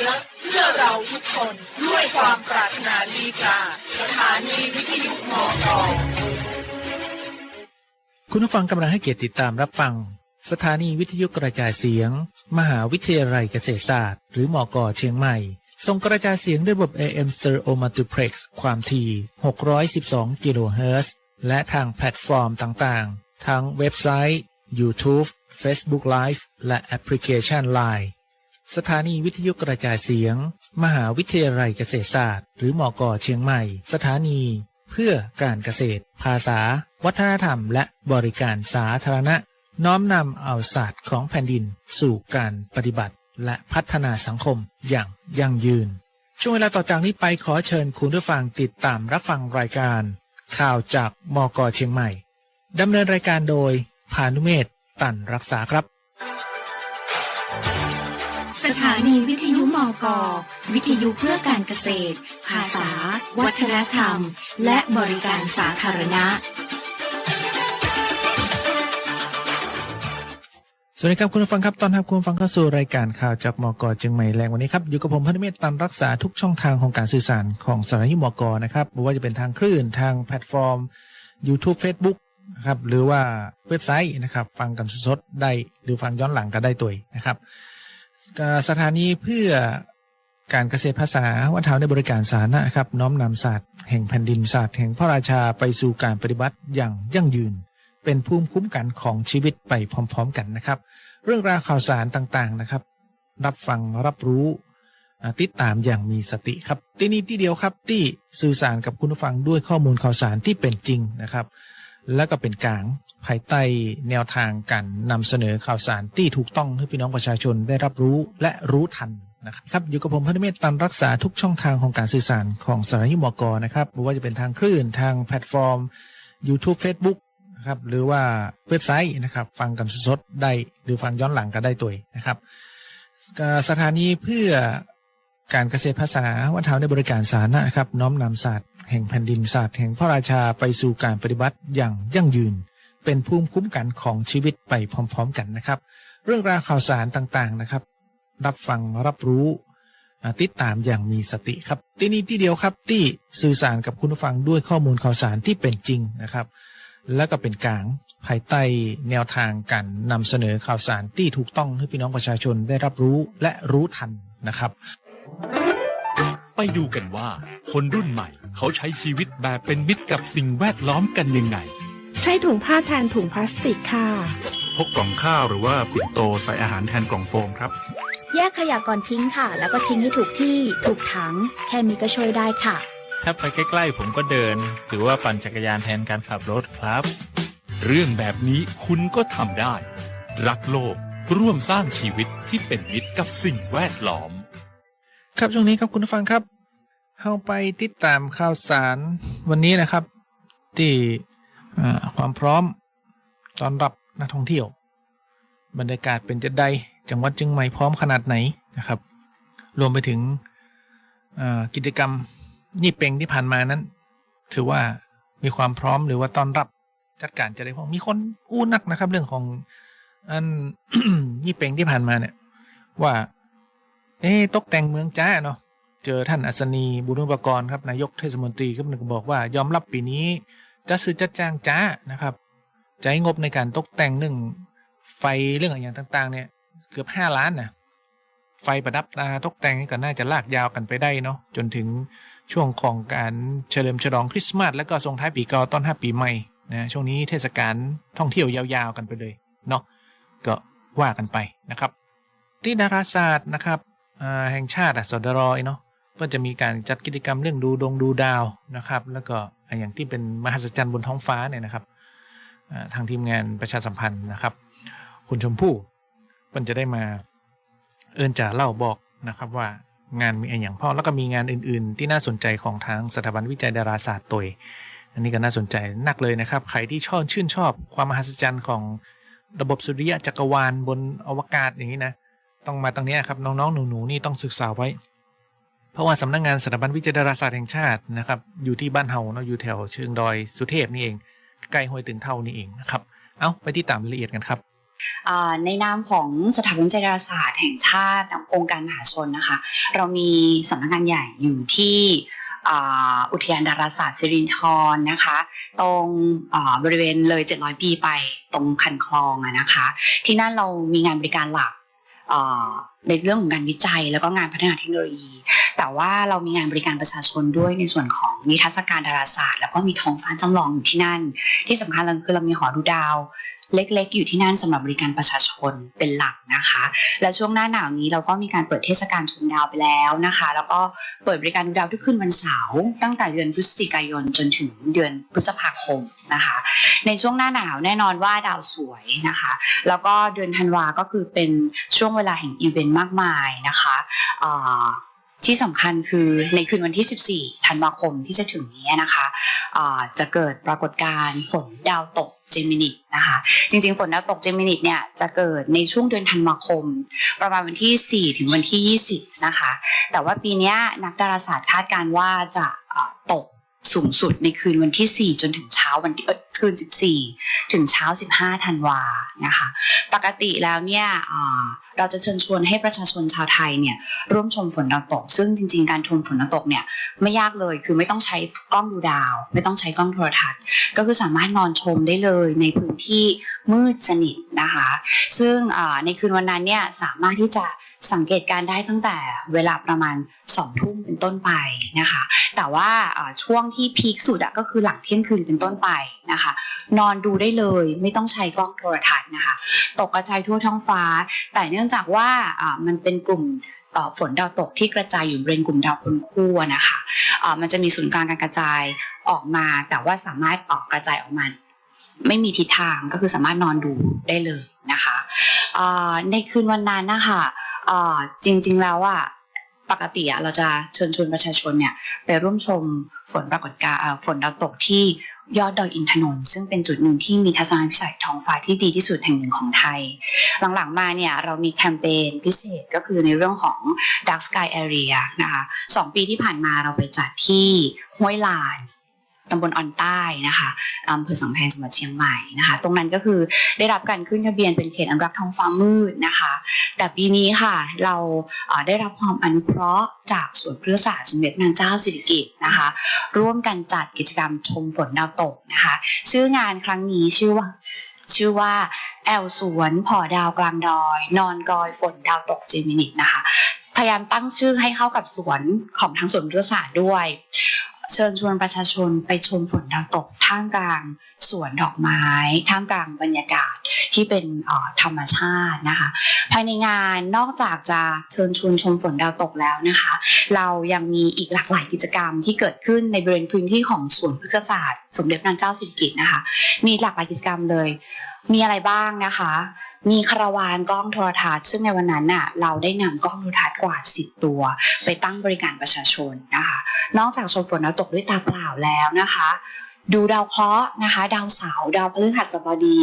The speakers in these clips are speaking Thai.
ชื้อ เพื่อเราทุกคนด้วยความปรารถนาดีจาสถานีวิทยุมอกอคุณผู้ฟังกำลังให้เกียรติติดตามรับฟัง สถานีวิทยุกระจายเสียง มหาวิทยาลัยเกษตรศาสตร์ หรือมอกอเชียงใหม่ส่งกระจายเสียงด้วยระบบ AM Stereo Multiplex ความถี่ 612 กิโลเฮิรตซ์และทางแพลตฟอร์มต่างๆ ทั้งเว็บไซต์ YouTube Facebook Live และแอปพลิเคชัน Line สถานีวิทยุกระจายเสียง มหาวิทยาลัยเกษตรศาสตร์ หรือมอกอเชียงใหม่ สถานี เพื่อการเกษตร ภาษา วัฒนธรรม และบริการสาธารณะ น้อมนำเอาศาสตร์ของแผ่นดิน สู่การปฏิบัติ และพัฒนาสังคมอย่างยั่งยืน ช่วงเวลาต่อจากนี้ไปขอเชิญคุณผู้ฟังติดตามรับฟังรายการ ข่าวจากมกเชียงใหม่ดำเนินรายการโดยพานุเมศตันรักษาครับ สถานีวิทยุมอกอวิทยุเพื่อการเกษตร ภาษา วัฒนธรรม และบริการสาธารณะ สวัสดีครับคุณผู้ฟังครับตอนรับคุณผู้ฟังเข้าสู่รายการข่าวจากมอกเชียงใหม่แรงวันนี้ครับอยู่กับผมพันเมศตันรักษาทุกช่องทางของการสื่อสารของสถานีมอกอนะครับไม่ว่าจะเป็นทางคลื่นทางแพลตฟอร์ม YouTube Facebook นะครับหรือว่าเว็บไซต์นะครับ ฟังกันสดๆได้หรือฟังย้อนหลังก็ได้ตัวนะครับ สถานีเพื่อการเกษตรภาษาวัฒนธรรมในบริการสาธารณะครับ น้อมนำศาสตร์แห่งแผ่นดินศาสตร์แห่งพระราชาไปสู่การปฏิบัติอย่างยั่งยืน เป็นภูมิคุ้มกันของชีวิตไปพร้อม ๆ กันนะครับ เรื่องราวข่าวสารต่างๆนะครับ รับฟังรับรู้ติดตามอย่างมีสติครับ ที่นี่ที่เดียวครับที่สื่อสารกับคุณผู้ฟังด้วยข้อมูลข่าวสารที่เป็นจริงนะครับ แล้วก็เป็นกลางภายใต้แนวทางการนำเสนอข่าวสารที่ถูกต้องให้พี่น้องประชาชนได้รับรู้และรู้ทันนะครับอยู่กับผมพันธเมศตันรักษาทุกช่องทางของการสื่อสารของสถานีมกนะครับไม่ว่าจะเป็นทางคลื่นทางแพลตฟอร์ม YouTube Facebook นะครับหรือว่าเว็บไซต์นะครับ ฟังกันสดๆได้หรือฟังย้อนหลังก็ได้ตัวนะครับสถานีเพื่อ การเกษตรภาษาวัฒนธรรมในบริการสาธารณะครับน้อมนำศาสตร์แห่งแผ่นดินศาสตร์แห่งพระราชาไปสู่การปฏิบัติอย่างยั่งยืน เป็นภูมิคุ้มกันของชีวิตไปพร้อม ๆ กันนะครับ เรื่องราวข่าวสารต่างๆนะครับ รับฟังรับรู้ติดตามอย่างมีสติครับ ที่นี่ที่เดียวครับที่สื่อสารกับคุณผู้ฟังด้วยข้อมูลข่าวสารที่เป็นจริงนะครับ แล้วก็เป็นกลางภายใต้แนวทางการนำเสนอข่าวสารที่ถูกต้องให้พี่น้องประชาชนได้รับรู้และรู้ทันนะครับ ไปดูกันว่า คนรุ่นใหม่เขาใช้ชีวิตแบบเป็นมิตรกับสิ่งแวดล้อมกันยังไง ใช้ถุงผ้าแทนถุงพลาสติกค่ะ พกกล่องข้าวหรือว่าปิ่นโตใส่อาหารแทนกล่องโฟมครับ แยกขยะก่อนทิ้งค่ะ แล้วก็ทิ้งให้ถูกที่ถูกถัง แค่นี้ก็ช่วยได้ค่ะ ถ้าไปใกล้ๆผมก็เดิน หรือว่าปั่นจักรยานแทนการขับรถครับ เรื่องแบบนี้คุณก็ทำได้ รักโลกร่วมสร้างชีวิตที่เป็นมิตรกับสิ่งแวดล้อม ครับช่วงนี้ครับคุณผู้ฟังครับเข้าไปติดตามข่าวสารวันนี้นะครับ ที่ความพร้อมตอนรับนักท่องเที่ยว บรรยากาศเป็นจะใดจังหวัดเชียงใหม่พร้อมขนาดไหนนะครับ รวมไปถึงกิจกรรมยี่เป็งที่ผ่านมานั้น ถือว่ามีความพร้อมหรือว่าตอนรับจัดการจะได้พอมีคนอู้นักนะครับ เรื่องของอันยี่เป็งที่ผ่านมาเนี่ยว่า เอ๊ะตกแต่งเมืองจ้าเนาะเจอท่านอัศนีบุญุปกรณ์ครับนายกเทศมนตรีก็ก็บอกว่ายอมรับปีนี้จะซื้อจัดจ้างจ้านะครับใช้งบในการตกแต่งเรื่องไฟเรื่องอะไรอย่างต่าง ๆ เนี่ย เกือบห้าล้านนะไฟประดับตาตกแต่งนี่ก็น่าจะลากยาวกันไปได้เนาะจนถึงช่วงของการเฉลิมฉลองคริสต์มาสแล้วก็ส่งท้ายปีเก่าต้อนรับปีใหม่นะช่วงนี้เทศกาลท่องเที่ยวยาวๆกันไปเลยเนาะก็ว่ากันไปนะครับ ที่ดาราศาสตร์นะครับ แห่งชาติอะสดรอยเนาะก็จะมีการจัดกิจกรรมเรื่องดูดงดูดาวนะครับ แล้วก็อย่างที่เป็นมหัศจรรย์บนท้องฟ้าเนี่ยนะครับทางทีมงานประชาสัมพันธ์นะครับ คุณชมพู่มันจะได้มาเอินจ่าเล่าบอกนะครับว่างานมีอะไรอย่างพ่อแล้วก็มีงานอื่น ๆ ที่น่าสนใจของทางสถาบันวิจัยดาราศาสตร์ตัวอันนี้ก็น่าสนใจนักเลยนะครับ ใครที่ชอบชื่นชอบความมหัศจรรย์ของระบบสุริยะจักรวาลบนอวกาศอย่างนี้นะ ต้องมาตรงนี้ครับน้องๆหนูๆนี่ต้องศึกษาไว้ เพราะว่าสำนักงานสถาบันวิจัยดาราศาสตร์แห่งชาตินะครับ อยู่ที่บ้านเฮาเนาะอยู่แถวเชิงดอยสุเทพนี่เองใกล้ห้วยตึงเท่านี่เองนะครับเอาไปที่ตามรายละเอียดกันครับในนามของสถาบันวิจัยดาราศาสตร์แห่งชาติองค์การมหาชนนะคะ เรามีสำนักงานใหญ่อยู่ที่อ,อุทยานดาราศาสตร์สิรินธรนะคะ ตรงบริเวณเลย 700 ปีไปตรงคันคลองอะนะคะ ที่นั่นเรามีงานบริการหลัก ในเรื่องของการวิจัยแล้วก็งานพัฒนาเทคโนโลยี แต่ว่าเรามีงานบริการประชาชนด้วยในส่วนของนิทรรศการดาราศาสตร์ แล้วก็มีท้องฟ้าจำลองอยู่ที่นั่น ที่สำคัญเลยคือเรามีหอดูดาว เล็กๆ อยู่ที่นั่นสำหรับบริการประชาชนเป็นหลักนะคะ และช่วงหน้าหนาวนี้เราก็มีการเปิดเทศกาลชมดาวไปแล้วนะคะ แล้วก็เปิดบริการดูดาวทุกคืนวันเสาร์ตั้งแต่เดือนพฤศจิกายนจนถึงเดือนพฤษภาคมนะคะ ในช่วงหน้าหนาวแน่นอนว่าดาวสวยนะคะ แล้วก็เดือนธันวาก็คือเป็นช่วงเวลาแห่งอีเวนต์มากมายนะคะที่สำคัญคือในคืนวันที่ 14 ธันวาคมที่จะถึงนี้นะคะอ่าจะเกิดปรากฏการณ์ฝนดาวตก เจมินินะคะ จริงๆ ฝนดาวตกเจมินิเนี่ยจะเกิดในช่วงเดือนธันวาคม ประมาณวันที่ 4 ถึงวันที่ 20 นะคะ แต่ว่าปีนี้นักดาราศาสตร์คาดการณ์ว่าจะตก สูงสุดในคืนวันที่ 4 จนถึงเช้าวันที่คืน 14 ถึงเช้า 15 ธันวานะคะ ปกติแล้วเนี่ยเราจะเชิญชวนให้ประชาชนชาวไทยเนี่ยร่วมชมฝนดาวตก ซึ่งจริง ๆ การชมฝนดาวตกเนี่ยไม่ยากเลยคือไม่ต้องใช้กล้องดูดาว ไม่ต้องใช้กล้องโทรทัศน์ ก็คือสามารถนอนชมได้เลยในพื้นที่มืดสนิทนะคะ ซึ่งในคืนวันนั้นเนี่ยสามารถที่จะ สังเกตการได้ตั้งแต่เวลาประมาณ2องทุ่มเป็นต้นไปนะคะ แต่ว่าช่วงที่พีคสุดก็คือหลังเที่ยงคืนเป็นต้นไปนะคะ นอนดูได้เลยไม่ต้องใช้กล้องโทรทัศน์นะคะ ตกกระจายทั่วท้องฟ้า แต่เนื่องจากว่ามันเป็นกลุ่มฝนดาวตกที่กระจายอยู่บริเวณกลุ่มดาวคนคู่นะคะอ่ามันจะมีศูนย์กลางการกระจายออกมา แต่ว่าสามารถออกกระจายออกมา ไม่มีทิศทางก็คือสามารถนอนดูได้เลยนะคะในคืนวันนั้นนะคะ อ่าจริง ๆ แล้วอะปกติอะเราจะเชิญชวนประชาชนเนี่ยไปร่วมชมฝนปรากฏการณ์ฝนดาวตกที่ยอดดอยอินทนนท์ซึ่งเป็นจุดหนึ่งที่มีทัศนวิสัยท้องฟ้าที่ดีที่สุดแห่งหนึ่งของไทย หลังๆมาเนี่ยเรามีแคมเปญพิเศษก็คือในเรื่องของ Dark Sky Area นะคะสองปีที่ผ่านมาเราไปจัดที่ห้วยลาน ตำบลออนใต้นะคะอำเภอสังแพงจังหวัดเชียงใหม่นะคะ ตรงนั้นก็คือได้รับการขึ้นทะเบียนเป็นเขตอนุรักษ์ท้องฟ้ามืดนะคะ แต่ปีนี้ค่ะเราได้รับความอนุเคราะห์จากสวนพฤกษศาสตร์สมเด็จนางเจ้าสิริกิติ์นะคะ ร่วมกันจัดกิจกรรมชมฝนดาวตกนะคะ ชื่องานครั้งนี้ชื่อว่าชื่อว่าแอลสวนผอดาวกลางดอย นอนกอยฝนดาวตกเจมินินะคะ พยายามตั้งชื่อให้เข้ากับสวนของทางสวนพฤกษศาสตร์ด้วย เชิญชวนประชาชนไปชมฝนดาวตกท่ามกลางสวนดอกไม้ ท่ามกลางบรรยากาศที่เป็นออธรรมชาตินะคะ ภายในงานนอกจากจะเชิญชวนชมฝนดาวตกแล้วนะคะ เรายังมีอีกหลากหลายกิจกรรมที่เกิดขึ้นในบริเวณพื้นที่ของสวนพฤกษศาสตร์ สมเด็จนางเจ้าสิริกิติ์นะคะ มีหลากหลายกิจกรรมเลย มีอะไรบ้างนะคะ มีคาราวานกล้องโทรทัศน์ซึ่งในวันนั้นน่ะเราได้นำกล้องโทรทัศน์กว่า 10 ตัว ไปตั้งบริการประชาชนนะคะ นอกจากชมฝนดาวตกด้วยตาเปล่าแล้วนะคะ ดูดาวเคราะห์นะคะ ดาวเสาร์ดาวพฤหัสบดี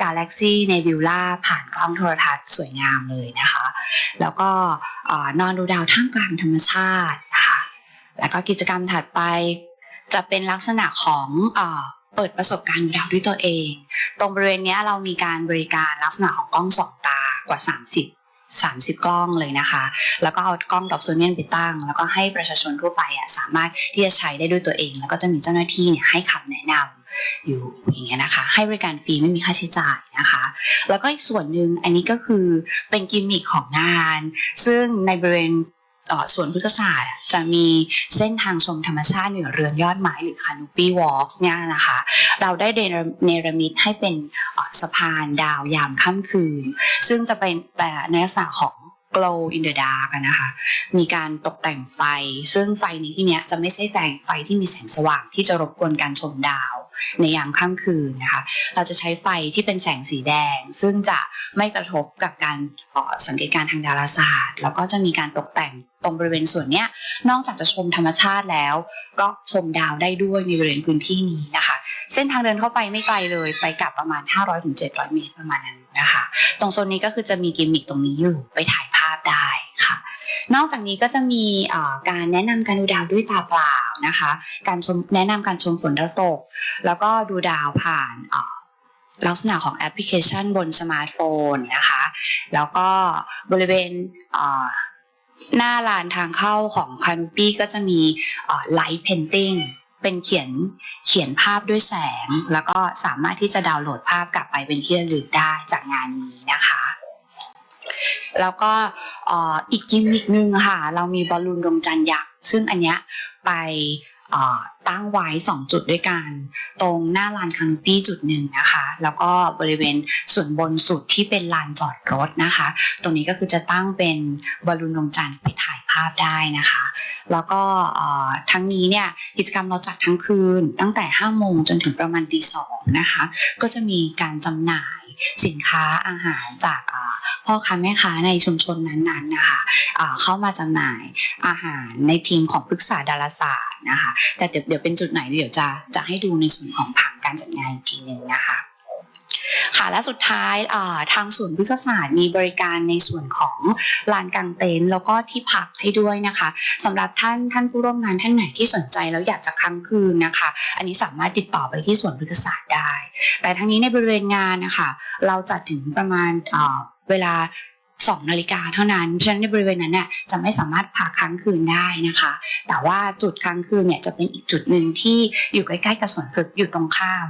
กาแล็กซี่เนบิวล่าผ่านกล้องโทรทัศน์สวยงามเลยนะคะ แล้วก็นอนดูดาวท่ามกลางธรรมชาตินะคะแล้วก็กิจกรรมถัดไปจะเป็นลักษณะของ เปิดประสบการณ์ดูดาวด้วยตัวเอง ตรงบริเวณนี้เรามีการบริการลักษณะของกล้องสองตากว่า 30 30 กล้องเลยนะคะ แล้วก็เอากล้องดอปโซเนียนไปตั้ง แล้วก็ให้ประชาชนทั่วไปอะสามารถที่จะใช้ได้ด้วยตัวเอง แล้วก็จะมีเจ้าหน้าที่เนี่ยให้คำแนะนำอยู่อย่างเงี้ยนะคะ ให้บริการฟรีไม่มีค่าใช้จ่ายนะคะ แล้วก็อีกส่วนหนึ่งอันนี้ก็คือเป็นกิมมิคของงาน ซึ่งในบริเวณ สวนพฤกษศาสตร์จะมีเส้นทางชมธรรมชาติเหนือเรือนยอดไม้หรือ Canopy Walks เนี่ยนะคะ เราได้เนรมิตให้เป็นสะพานดาวยามค่ำคืน ซึ่งจะเป็นแบบในลักษณะของ glow in the dark นะคะ มีการตกแต่งไฟ ซึ่งไฟในที่เนี้ยจะไม่ใช่แสงไฟที่มีแสงสว่างที่จะรบกวนการชมดาว ในยามค่ำคืนนะคะ เราจะใช้ไฟที่เป็นแสงสีแดง ซึ่งจะไม่กระทบกับการออสังเกตการณ์ทางดาราศาสตร์ แล้วก็จะมีการตกแต่ง รงบริเวณส่วนนี้นอกจากจะชมธรรมชาติแล้ว ก็ชมดาวได้ด้วยในบริเวณพื้นที่นี้นะคะ เส้นทางเดินเข้าไปไม่ไกลเลย ไปกลับประมาณ 500-700 เมตรประมาณนั้นนะคะ ตรงโซนนี้ก็คือจะมีกิมมิคตรงนี้อยู่ไปถ่ายภาพได้ค่ะ นอกจากนี้ก็จะมีการแนะนำการดูดาวด้วยตาเปล่านะคะ การชมแนะนำการชมฝนดาวตก แล้วก็ดูดาวผ่านลักษณะของแอปพลิเคชันบนสมาร์ทโฟนนะคะ แล้วก็บริเวณ หน้าลานทางเข้าของคานูปี้ก็จะมีไลท์เพนติ้งเป็นเขียนเขียนภาพด้วยแสง แล้วก็สามารถที่จะดาวน์โหลดภาพกลับไปเป็นที่ระลึกได้จากงานนี้นะคะ แล้วก็อีกกิมมิกนึงค่ะ เรามีบอลลูนดวงจันทร์ยักษ์ซึ่งอันเนี้ยไปอ ตั้งไว้ 2 จุดด้วยกัน ตรงหน้าลานคานูปี้จุดหนึ่งนะคะ แล้วก็บริเวณส่วนบนสุดที่เป็นลานจอดรถนะคะ ตรงนี้ก็คือจะตั้งเป็นบอลลูนดวงจันทร์ไปถ่ายภาพได้นะคะ แล้วก็ทั้งนี้เนี่ยกิจกรรมเราจัดทั้งคืน ตั้งแต่5โมงจนถึงประมาณตีสองนะคะ ก็จะมีการจำหน่ายสินค้าอาหารจากพ่อค้าแม่ค้าในชุมชนนั้นๆนะคะเข้ามาจำหน่ายอาหารในทีมของปรึกษาดาราศาสตร์นะคะ แต่เดี๋ยวดี๋ยวเป็นจุดไหนเดี๋ยวจะจะให้ดูในส่วนของผังการจัดงานอีกทีหนึ่งนะคะค่ะและสุดท้ายทางศูนย์พฤกษศาสตร์มีบริการในส่วนของลานกางเต็นท์แล้วก็ที่พักให้ด้วยนะคะสำหรับท่านท่านผู้ร่วมงานท่านไหนที่สนใจแล้วอยากจะค้างคืนนะคะ อันนี้สามารถติดต่อไปที่ศูนพฤกษศาสตร์ได้ แต่ทั้งนี้ในบริเวณงานนะคะเราจัดถึงประมาณเวลา 2นาฬิกาเท่านั้น ฉะนั้นในบริเวณนั้นเนี่ยจะไม่สามารถพักค้างคืนได้นะคะ แต่ว่าจุดค้างคืนเนี่ยจะเป็นอีกจุดหนึ่งที่อยู่ใกล้ๆกับสวนพฤกษ์อยู่ตรงข้าม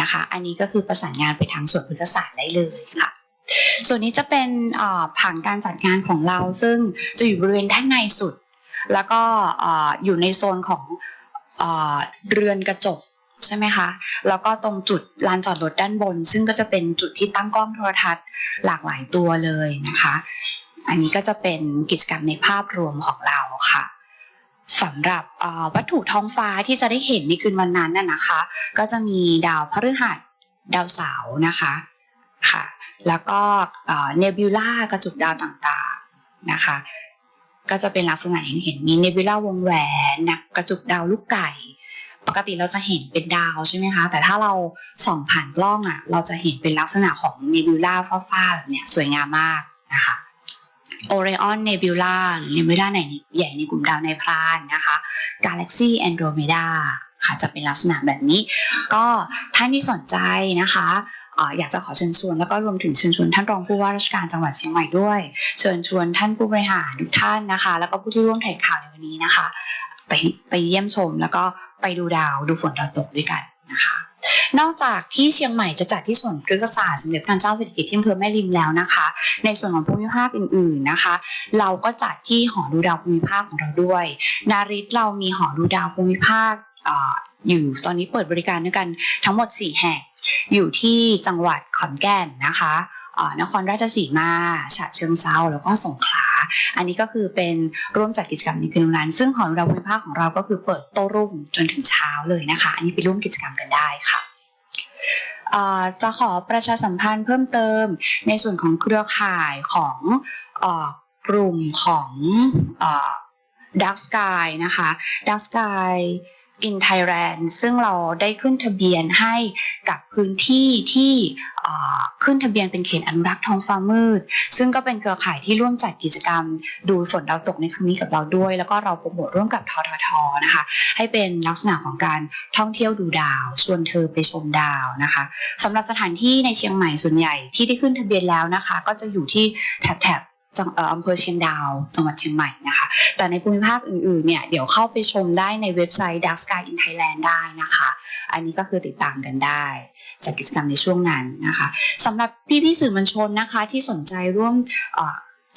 นะคะ อันนี้ก็คือประสานงานไปทางสวนพฤกษศาสตร์ได้เลยค่ะ ส่วนนี้จะเป็นผังการจัดงานของเรา ซึ่งจะอยู่บริเวณด้านในสุด แล้วก็อยู่ในโซนของเรือนกระจก ใช่ไหมคะ แล้วก็ตรงจุดลานจอดรถด้านบน ซึ่งก็จะเป็นจุดที่ตั้งกล้องโทรทัศน์หลากหลายตัวเลยนะคะ อันนี้ก็จะเป็นกิจกรรมในภาพรวมของเราค่ะสำหรับวัตถุท้องฟ้าที่จะได้เห็นในคืนวันนั้นน่ะนะคะ ก็จะมีดาวพฤหัสดาวเสาร์นะคะค่ะ แล้วก็เนบิวล่ากระจุกดาวต่างๆนะคะ ก็จะเป็นลักษณะอย่างที่เห็นมีเนบิวล่าวงแหวนนะกระจุกดาวลูกไก่ ปกติเราจะเห็นเป็นดาวใช่ไหมคะ แต่ถ้าเราส่องผ่านกล้องอะ เราจะเห็นเป็นลักษณะของเนบิวล่าฟ้าๆแบบเนี้ยสวยงามมากนะคะโอเรออนเนบิวล่าหรือเนบิวล่าไหนใหญ่ในกลุ่มดาวในพรานนะคะกาแล็กซี่แอนโดรเมดาค่ะจะเป็นลักษณะแบบนี้ ก็ท่านที่สนใจนะคะเอ่ออยากจะขอเชิญชวนแล้วก็รวมถึงเชิญชวนท่านรองผู้ว่าราชการจังหวัดเชียงใหม่ด้วย เชิญชวนท่านผู้บริหารทุกท่านนะคะ แล้วก็ผู้ที่ร่วมถ่ายข่าวในวันนี้นะคะ ไปไปเยี่ยมชม แล้วก็ไปดูดาวดูฝนดาวตกด้วยกันนะคะ นอกจากที่เชียงใหม่จะจัดที่สวนพฤกษศาสตร์สมเด็จพระนางเจ้าสิริกิติ์ที่อำเภอแม่ริมแล้วนะคะ ในส่วนของภูมิภาคอื่นๆนะคะ เราก็จัดที่หอดูดาวภูมิภาคของเราด้วย นาริตเรามีหอดูดาวภูมิภาคออยู่ตอนนี้เปิดบริการด้วยกันทั้งหมด 4 แห่งอยู่ที่จังหวัดขอนแก่นนะคะ นครราชสีมาฉะเชิงเซาแล้วก็สงขลา อันนี้ก็คือเป็นร่วมจัดกิจกรรมในคืนนั้น ซึ่งหอดูดาภูมิภาคของเราก็คือเปิดโต้รุ่งจนถึงเช้าเลยนะคะ อันนี้ไปร่วมกิจกรรมกันได้ค่ะจะขอประชาสัมพันธ์เพิ่มเติมในส่วนของเครือข่ายของกลุ่มของ Dark Sky นะคะ Dark Sky in Thailand ซึ่งเราได้ขึ้นทะเบียนให้กับพื้นที่ที่ขึ้นทะเบียนเป็นเขตอนุรักษ์ท้องฟ้ามืด ซึ่งก็เป็นเครือข่ายที่ร่วมจัดกิจกรรม ดูฝนดาวตกในครั้งนี้กับเราด้วย แล้วก็เราโปรโมทร่วมกับทททนะคะ ให้เป็นลักษณะของการท่องเที่ยวดูดาว ชวนเธอไปชมดาวนะคะสำหรับสถานที่ในเชียงใหม่ส่วนใหญ่ที่ได้ขึ้นทะเบียนแล้วนะคะ ก็จะอยู่ที่แถบแถบ จังอำเภอเชียงดาวจังหวัดเชียงใหม่นะคะ แต่ในภูมิภาคอื่นๆเนี่ยเดี๋ยวเข้าไปชมได้ในเว็บไซต์ Dark Sky in Thailand ได้นะคะ อันนี้ก็คือติดตามกันได้ จากกิจกรรมในช่วงนั้นนะคะสำหรับพี่ๆสื่อมวลชนนะคะที่สนใจร่วม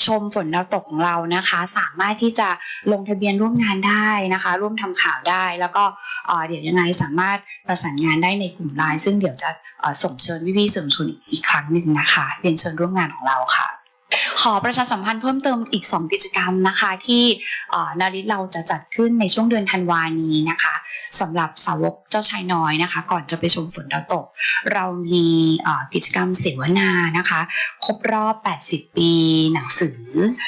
ชมฝนดาวตกของเรานะคะ สามารถที่จะลงทะเบียนร่วมงานได้นะคะ ร่วมทำข่าวได้ แล้วก็เดี๋ยวยังไงสามารถประสานงานได้ในกลุ่มไลน์ซึ่งเดี๋ยวจะส่งเชิญพี่ๆสื่อมวลชนอีกครั้งหนึ่งนะคะเรียนเชิญร่วมงานของเราค่ะ ขอประชาสัมพันธ์เพิ่มเติมอีก 2 กิจกรรมนะคะที่นาริตเราจะจัดขึ้นในช่วงเดือนธันวานี้นะคะสำหรับสาวกเจ้าชายน้อยนะคะ ก่อนจะไปชมฝนดาวตก เรามีกิจกรรมเสวนานะคะ ครบรอบ 80 ปี หนังสือ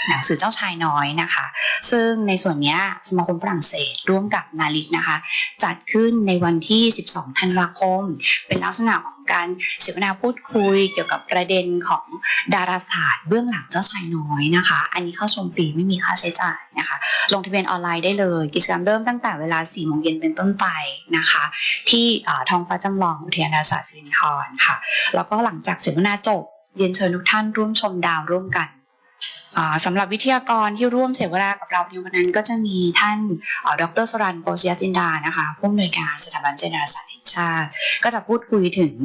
หนังสือเจ้าชายน้อยนะคะ ซึ่งในส่วนนี้สมาคมฝรั่งเศสร่วมกับนาริตนะคะ จัดขึ้นในวันที่ 12 ธันวาคม เป็นลักษณะของการเสวนาพูดคุยเกี่ยวกับประเด็นของดาราศาสตร์เบื้องหลังเจ้าชายน้อยนะคะ อันนี้เข้าชมฟรีไม่มีค่าใช้จ่ายนะคะ ลงทะเบียนออนไลน์ได้เลย กิจกรรมเริ่มตั้งแต่เวลา4โมงเย็นเป็นต้นไปนะคะ ที่ท้องฟ้าจำลองอุทยานดาราศาสตร์สิรินธรค่ะ แล้วก็หลังจากเสวนาจบเรียนเชิญทุกท่านร่วมชมดาวร่วมกันสำหรับวิทยากรที่ร่วมเสวนากับเราในวันนั้นก็จะมีท่านดรสรันโปชยจินดานะคะผู้อำนวยการสถาบันเจเนอเรศาสตร์ ชาติ ก็จะพูดคุยถึง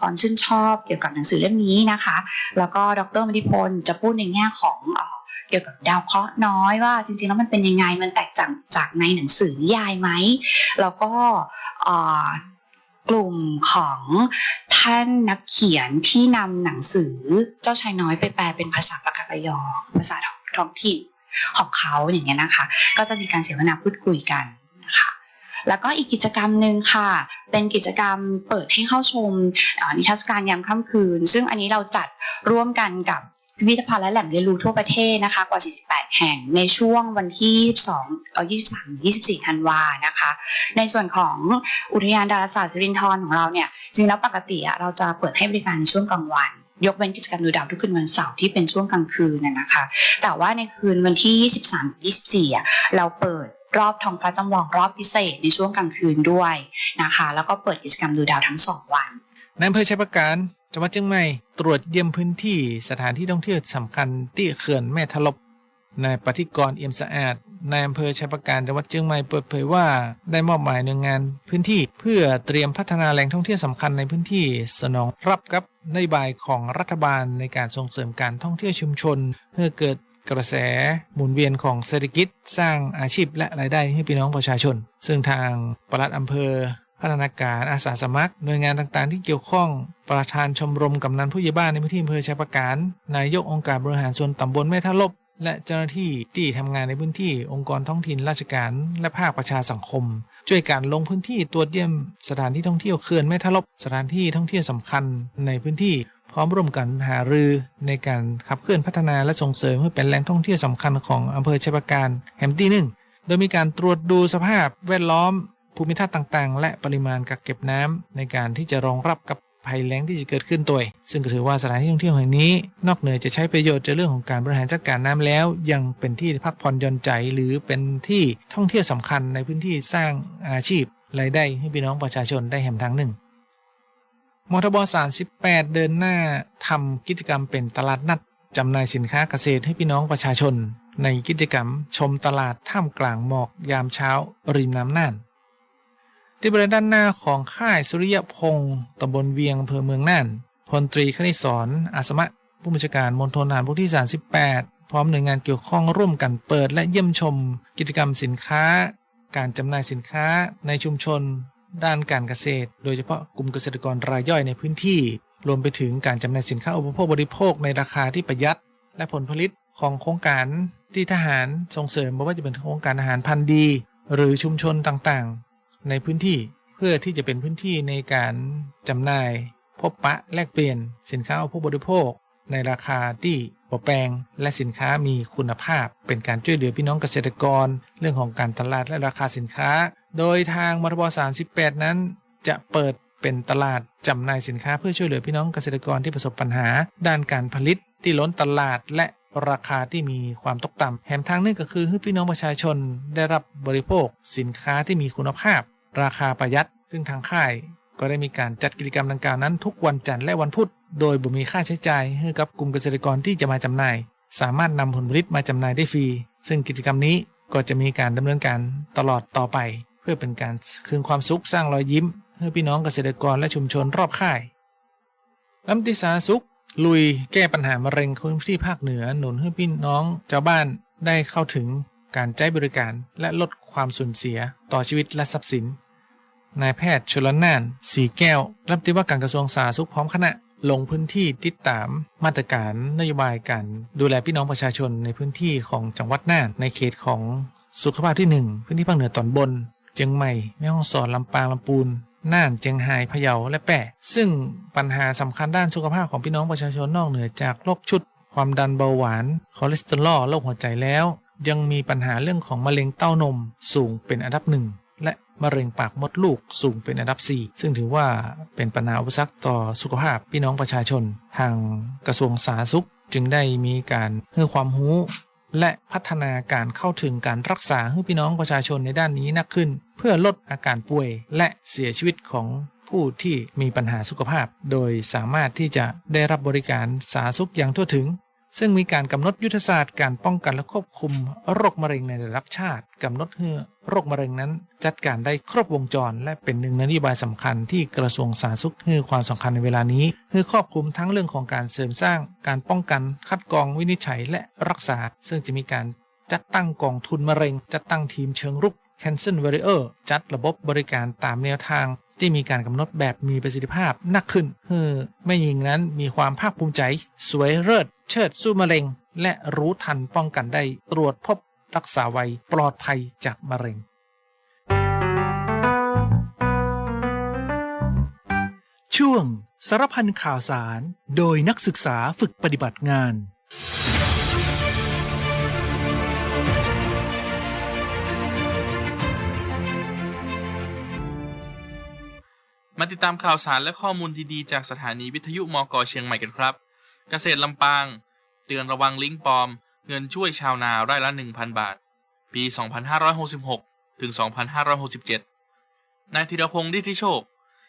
ความชื่นชอบเกี่ยวกับหนังสือเล่มนี้นะคะ แล้วก็ดรมณิพลจะพูดในแง่ของเกี่ยวกับดาวเคราะห์น้อยว่าจริงๆแล้วมันเป็นยังไงมันแตกต่างจากในหนังสือนิยายไหมแล้วก็กลุ่มของท่านนักเขียนที่นำหนังสือเจ้าชายน้อยไปแปลเป็นภาษาปากกายอภาษาท้องถิ่นของเขาอย่างเงี้ยนะคะ ก็จะมีการเสวนาพูดคุยกัน แล้วก็อีกกิจกรรมหนึ่งค่ะ เป็นกิจกรรมเปิดให้เข้าชมนิทรรศการยามค่ำคืน ซึ่งอันนี้เราจัดร่วมกันกับพิพิธภัณฑ์และแหล่งเรียนรู้ทั่วประเทศนะคะกว่า 48 แห่งในช่วงวันที่ 22 23 24 ธันวานะคะ ในส่วนของอุทยานดาราศาสตร์สิรินธรของเราเนี่ย จริงแล้วปกติเราจะเปิดให้บริการช่วงกลางวัน ยกเว้นกิจกรรมดูดาวทุกคืนวันเสาร์ที่เป็นช่วงกลางคืนน่ะนะคะ แต่ว่าในคืนวันที่ 23 24 เราเปิด รอบท้องฟ้าจำลองรอบพิเศษในช่วงกลางคืนด้วยนะคะ แล้วก็เปิดกิจกรรมดูดาวทั้งสองวันในอำเภอชัยประการจังหวัดเชียงใหม่ตรวจเยี่ยมพื้นที่สถานที่ท่องเที่ยวสำคัญที่เขื่อนแม่ทะลบนายปฏิกรเอี่ยมสะอาดนายอำเภอชัยประการจังหวัดเชียงใหม่เปิดเผยว่าได้มอบหมายหน่วยงานพื้นที่เพื่อเตรียมพัฒนาแหล่งท่องเที่ยวสำคัญในพื้นที่สนองรับกับนโยบายของรัฐบาลในการส่งเสริมการท่องเที่ยวชุมชน เพื่อเกิด กระแสหมุนเวียนของเศรษฐกิจ สร้างอาชีพและรายได้ให้พี่น้องประชาชน ซึ่งทางปลัดอำเภอพัฒนาการอาสาสมัคร หน่วยงานต่างๆ ที่เกี่ยวข้อง ประธานชมรมกำนันผู้ใหญ่บ้านในพื้นที่อำเภอชัยประการ นายกองค์การบริหารส่วนตำบลแม่ทะลบ และเจ้าหน้าที่ที่ทำงานในพื้นที่องค์กรท้องถิ่นราชการ และภาคประชาสังคม ช่วยการลงพื้นที่ตรวจเยี่ยม สถานที่ท่องเที่ยวเขื่อนแม่ทะลบ สถานที่ท่องเที่ยวสำคัญในพื้นที่ พร้อมร่วมกันหารือในการขับเคลื่อนพัฒนาและส่งเสริมให้เป็นแหล่งท่องเที่ยวสำคัญของอำเภอชัยประการแห่งที่หนึ่งโดยมีการตรวจดูสภาพแวดล้อม ภูมิทัศน์ต่างๆ และปริมาณกักเก็บน้ำในการที่จะรองรับกับภัยแล้งที่จะเกิดขึ้นตัวซึ่งก็ถือว่าสถานที่ท่องเที่ยวแห่งนี้ นอกเหนือจะใช้ประโยชน์ในเรื่องของการบริหารจัดการน้ำแล้ว ยังเป็นที่พักผ่อนหย่อนใจหรือเป็นที่ท่องเที่ยวสำคัญในพื้นที่สร้างอาชีพรายได้ให้พี่น้องประชาชนได้แห่งทางหนึ่ง มทบ38 เดินหน้าทำกิจกรรมเป็นตลาดนัดจำหน่ายสินค้าเกษตรให้พี่น้องประชาชน ในกิจกรรมชมตลาดท่ามกลางหมอกยามเช้าริมน้ำน่าน ที่บริเวณด้านหน้าของค่ายสุริยพงศ์ตำบลเวียงอำเภอเมืองน่านพลตรีคณิศรอาสมะ ผู้บัญชาการมณฑลทหารบกที่ 38 พร้อมหน่วยงานเกี่ยวข้องร่วมกันเปิด และเยี่ยมชม กิจกรรมสินค้า การจำหน่ายสินค้าในชุมชน ด้านการเกษตร โดยเฉพาะกลุ่มเกษตรกรรายย่อยในพื้นที่ รวมไปถึงการจำหน่ายสินค้าอุปโภคบริโภคในราคาที่ประหยัด และผลผลิตของโครงการที่ทหารส่งเสริมไม่ว่าจะเป็นโครงการอาหารพันธุ์ดี หรือชุมชนต่างๆ ในพื้นที่เพื่อที่จะเป็นพื้นที่ในการจำหน่าย พบปะแลกเปลี่ยนสินค้าอุปโภคบริโภค ในราคาที่ปแปลงและสินค้ามีคุณภาพ เป็นการช่วยเหลือพี่น้องเกษตรกร เรื่องของการตลาดและราคาสินค้า โดยทางมทบ38 นั้น จะเปิดเป็นตลาดจำหน่ายสินค้าเพื่อช่วยเหลือพี่น้องเกษตรกรที่ประสบปัญหา ด้านการผลิตที่ล้นตลาดและราคาที่มีความตกต่ำแถมทางนึงก็คือให้พี่น้องประชาชนได้รับบริโภค สินค้าที่มีคุณภาพ ราคาประหยัด ซึ่งทางค่าย ก็ได้มีการจัดกิจกรรมดังกล่าวนั้นทุกวันจันทร์และวันพุธโดยบ่มีค่าใช้จ่ายให้กับกลุ่มเกษตรกรที่จะมาจำหน่าย สามารถนำผลผลิตมาจำหน่ายได้ฟรี ซึ่งกิจกรรมนี้ก็จะมีการดำเนินการตลอดต่อไป เพื่อเป็นการคืนความสุขสร้างรอยยิ้มให้พี่น้องเกษตรกรและชุมชนรอบค่ายรัฐมนตรีสาสุข ลุยแก้ปัญหามะเร็งพื้นที่ภาคเหนือหนุนให้พี่น้องชาวบ้านได้เข้าถึงการใช้บริการและลดความสูญเสียต่อชีวิตและทรัพย์สิน นายแพทย์ชลนาน สีแก้ว รัฐมนตรีว่าการกระทรวงสาธารณสุขพร้อมคณะ ลงพื้นที่ติดตามมาตรการนโยบายการดูแลพี่น้องประชาชนในพื้นที่ของจังหวัดน่านในเขตของสุขภาพที่ 1 พื้นที่ภาคเหนือตอนบน เชียงใหม่ แม่ฮ่องสอนลำปางลำปูนน่านเจียงไฮ้พะเยาและแปะ ซึ่งปัญหาสำคัญด้านสุขภาพของพี่น้องประชาชนนอกเหนือจากโรคชุด ความดันเบาหวาน คอเลสเตอรอลโรคหัวใจแล้ว ยังมีปัญหาเรื่องของมะเร็งเต้านมสูงเป็นอันดับหนึ่งและมะเร็งปากมดลูกสูงเป็นอันดับ 4 ซึ่งถือว่าเป็นปัญหาอุปสรรคต่อสุขภาพพี่น้องประชาชน ทางกระทรวงสาธารณสุขจึงได้มีการให้ความรู้ และพัฒนาการเข้าถึงการรักษาให้พี่น้องประชาชนในด้านนี้นักขึ้น เพื่อลดอาการป่วยและเสียชีวิตของผู้ที่มีปัญหาสุขภาพ โดยสามารถที่จะได้รับบริการสาธารณสุขอย่างทั่วถึง ซึ่งมีการกำหนดยุทธศาสตร์การป้องกันและควบคุมโรคมะเร็งในระดับชาติกำหนดให้โรคมะเร็งนั้น จัดการได้ครบวงจร และเป็นหนึ่งนโยบายสำคัญที่กระทรวงสาธารณสุขให้ความสำคัญในเวลานี้เพื่อครอบคลุมทั้งเรื่องของการเสริมสร้าง การป้องกันคัดกรองวินิจฉัยและรักษา ซึ่งจะมีการจัดตั้งกองทุนมะเร็ง จัดตั้งทีมเชิงรุก Cancer Warrior จัดระบบบริการตามแนวทาง ที่มีการกำหนดแบบมีประสิทธิภาพนักขึ้นเพื่อแม่หญิงนั้นมีความภาคภูมิใจ สวยเลิศเชิดสู้มะเร็ง และรู้ทันป้องกันได้ตรวจพบรักษาไวปลอดภัยจากมะเร็งช่วงสารพันข่าวสาร โดยนักศึกษาฝึกปฏิบัติงาน มาติดตามข่าวสารและข้อมูลดีๆ จากสถานีวิทยุมกเชียงใหม่กันครับ เกษตรลำปาง เตือนระวังลิงก์ปลอม เงินช่วยชาวนาไร่ละ 1,000 บาท ปี 2566 ถึง 2567 นายธีรพงศ์ดิทิโชค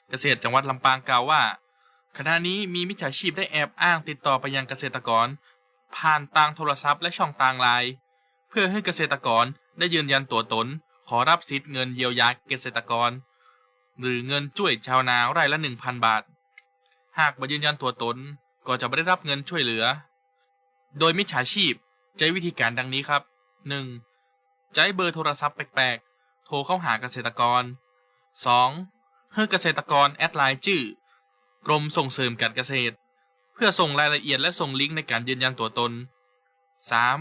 เกษตรจังหวัดลำปางกล่าวว่า ขณะนี้มีมิจฉาชีพได้แอบอ้างติดต่อไปยังเกษตรกร ผ่านทางโทรศัพท์และช่องทางไลน์เพื่อให้เกษตรกรได้ยืนยันตัวตน ขอรับสิทธิ์เงินเยียวยาเกษตรกร หรือเงินช่วยชาวนาไร่ละ1,000บาท หากมายืนยันตัวตนก็จะไม่ได้รับเงินช่วยเหลือ โดยมิจฉาชีพใช้วิธีการดังนี้ครับ 1. ใช้เบอร์โทรศัพท์แปลกๆ โทรเข้าหาเกษตรกร 2. ให้เกษตรกรแอดไลน์ชื่อกรมส่งเสริมการเกษตร เพื่อส่งรายละเอียดและส่งลิงก์ในการยืนยันตัวตน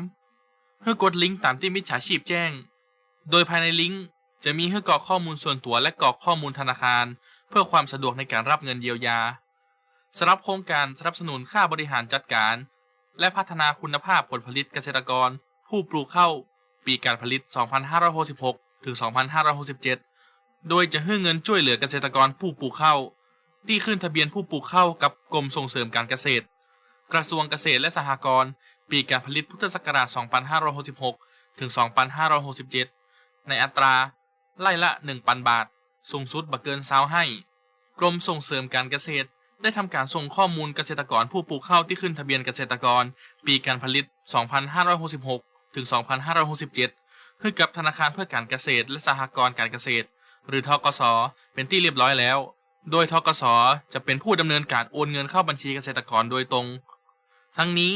3. ให้กดลิงก์ตามที่มิจฉาชีพแจ้ง โดยภายในลิงก์ จะมีให้กรอกข้อมูลส่วนตัวและกรอกข้อมูลธนาคาร เพื่อความสะดวกในการรับเงินเยียวยาสำหรับโครงการสนับสนุนค่าบริหารจัดการ และพัฒนาคุณภาพผลผลิตเกษตรกร ผู้ปลูกข้าวปีการผลิต 2566 ถึง 2567 โดยจะให้เงินช่วยเหลือเกษตรกรผู้ปลูกข้าวที่ขึ้นทะเบียนผู้ปลูกข้าวกับกรมส่งเสริมการเกษตร กระทรวงเกษตรและสหกรณ์ปีการผลิตพุทธศักราช 2566 ถึง 2567 ในอัตรา ไล่ละ1,000บาท สูงสุดบักเกินซาวให้ กรมส่งเสริมการเกษตร ได้ทำการส่งข้อมูลเกษตรกรผู้ปลูกข้าวที่ขึ้นทะเบียนเกษตรกร ปีการผลิต 2566 ถึง 2567ให้กับธนาคารเพื่อการเกษตรและสหกรณ์การเกษตร หรือทกส เป็นที่เรียบร้อยแล้ว โดยทกส จะเป็นผู้ดำเนินการโอนเงินเข้าบัญชีเกษตรกรโดยตรง ทั้งนี้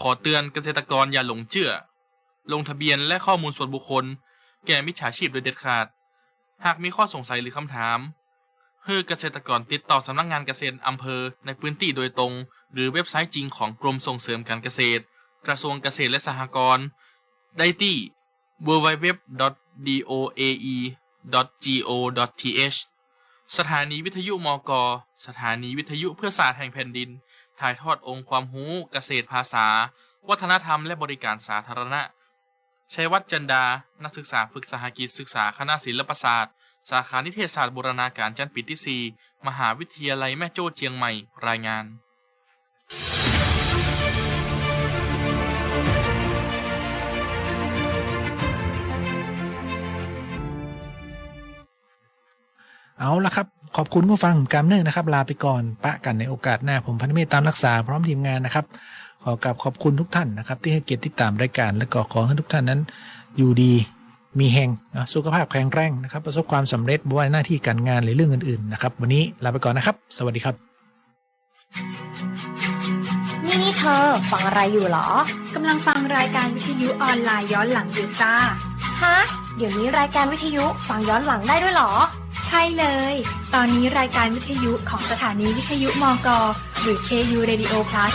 ขอเตือนเกษตรกรอย่าหลงเชื่อ ลงทะเบียนและข้อมูลส่วนบุคคล แก่มิจฉาชีพโดยเด็ดขาด หากมีข้อสงสัยหรือคำถามให้เกษตรกรติดต่อสำนักงานเกษตรอำเภอในพื้นที่โดยตรง หรือเว็บไซต์จริงของกรมส่งเสริมการเกษตร กระทรวงเกษตรและสหกรณ์ได้ที่ www.doae.go.th สถานีวิทยุมก สถานีวิทยุเพื่อศาสตร์แห่งแผ่นดิน ถ่ายทอดองค์ความรู้เกษตรภาษา วัฒนธรรมและบริการสาธารณะ ชัยวัฒน์จันดา นักศึกษาฝึกสหกิจศึกษาคณะศิลปศาสตร์ สาขานิเทศศาสตร์บูรณาการจันทร์ปีที่ 4 มหาวิทยาลัยแม่โจ้เชียงใหม่ รายงาน เอาละครับ ขอบคุณผู้ฟังกำเนิดนะครับ ลาไปก่อน ปะกันในโอกาสหน้าผมพันธมิตตามรักษาพร้อมทีมงานนะครับ ขอกราบขอบคุณทุกท่านนะครับ ที่ให้เกียรติติดตามรายการและก็ขอให้ทุกท่านนั้น อยู่ดีมีแหงนะสุขภาพแข็งแรงนะครับ ประสบความสำเร็จไม่ว่าหน้าที่การงานหรือเรื่องอื่นๆนะครับวันนี้ลาไปก่อนนะครับ สวัสดีครับ นี่เธอฟังอะไรอยู่หรอกำลังฟังรายการวิทยุออนไลน์ย้อนหลังอยู่จ้าฮะเดี๋ยวนี้รายการวิทยุฟังย้อนหลังได้ด้วยเหรอ ใช่เลย ตอนนี้รายการวิทยุของสถานีวิทยุมกหรือ KU Radio Plus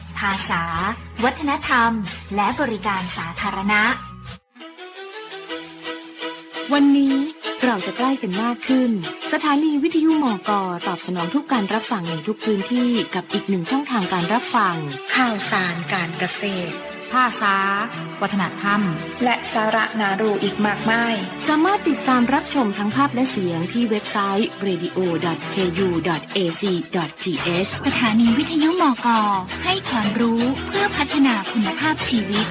ภาษา วัฒนธรรม และบริการสาธารณะ วันนี้เราจะใกล้กันมากขึ้น สถานีวิทยุมกตอบสนองทุกการรับฟังในทุกพื้นที่กับอีกหนึ่งช่องทางการรับฟัง ข่าวสารการเกษตร ภาษา วัฒนธรรม และสาระนารูอีกมากมาย สามารถติดตามรับชมทั้งภาพและเสียงที่เว็บไซต์ radio.ku.ac.th สถานีวิทยุมกให้ความรู้เพื่อพัฒนาคุณภาพชีวิต